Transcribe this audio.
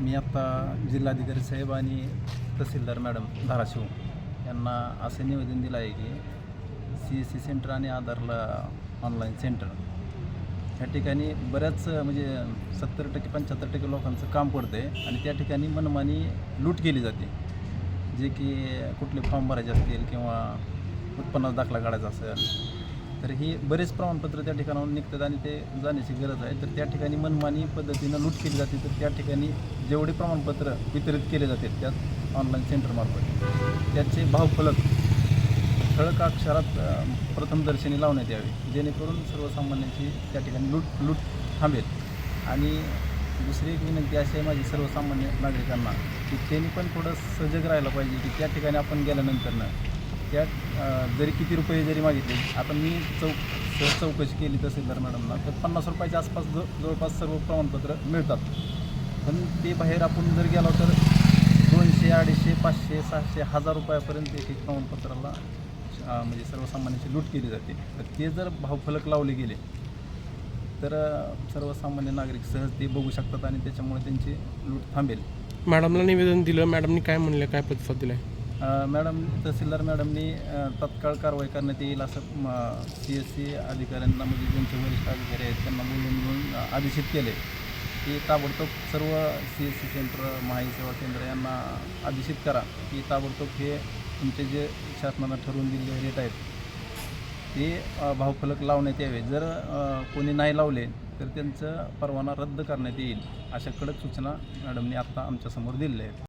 मी आत्ता जिल्हाधिकारी साहेब आणि तहसीलदार मॅडम धाराशिव यांना असं निवेदन दिलं आहे की सी एस सी सेंटर आणि आधारला ऑनलाईन सेंटर ह्या ठिकाणी बऱ्याच म्हणजे सत्तर टक्के पंच्याहत्तर टक्के लोकांचं काम पडतं आहे आणि त्या ठिकाणी मनमानी लूट केली जाते. जे की कुठले फॉर्म भरायचे असतील किंवा उत्पन्नाचा दाखला काढायचा असेल तर हे बरेच प्रमाणपत्र त्या ठिकाणाहून निघतात आणि ते जाण्याची गरज आहे. तर त्या ठिकाणी मनमानी पद्धतीनं लूट केली जाते. तर त्या ठिकाणी जेवढे प्रमाणपत्र वितरित केले जाते त्यात ऑनलाईन सेंटरमार्फत त्याचे भावफलक ठळक अक्षरात प्रथमदर्शनी लावण्यात यावे. जेणेकरून सर्वसामान्यांची त्या ठिकाणी लूट लूट थांबेल. आणि दुसरी एक विनंती अशी आहे माझी सर्वसामान्य नागरिकांना की त्यांनी पण थोडं सजग राहायला पाहिजे की त्या ठिकाणी आपण गेल्यानंतरनं त्या जरी किती रुपये जरी मागितले आता मी चौक सहज चौकशी केली तहसीलदार मॅडमना तर पन्नास रुपयाच्या आसपास जव जवळपास सर्व प्रमाणपत्र मिळतात. पण ते बाहेर आपण जर गेलो तर दोनशे अडीचशे पाचशे सहाशे हजार रुपयापर्यंत एक एक प्रमाणपत्राला म्हणजे सर्वसामान्यांची लूट केली जाते. तर ते जर भावफलक लावले गेले तर सर्वसामान्य नागरिक सहज ते बघू शकतात आणि त्याच्यामुळे त्यांची लूट थांबेल. मॅडमला निवेदन दिलं मॅडमनी काय म्हणलं काय प्रतिसाद दिला आहे मॅडम तहसीलदार मॅडमनी तत्काळ कारवाई करण्यात येईल असं सी एस सी अधिकाऱ्यांना म्हणजे ज्यांचे वरिष्ठ अधिकारी आहेत त्यांना बोलून घेऊन आदेशित केले. की ताबडतोब सर्व सी एस सी सेंटर माहिती सेवा केंद्र यांना आदेशित करा. की ताबडतोब हे तुमचे जे शासनानं ठरवून दिलेले रेट आहेत ते भावफलक लावण्यात यावे. जर कोणी नाही लावले तर त्यांचं परवाना रद्द करण्यात येईल अशा कडक सूचना मॅडमनी आत्ता आमच्यासमोर दिलेल्या आहेत.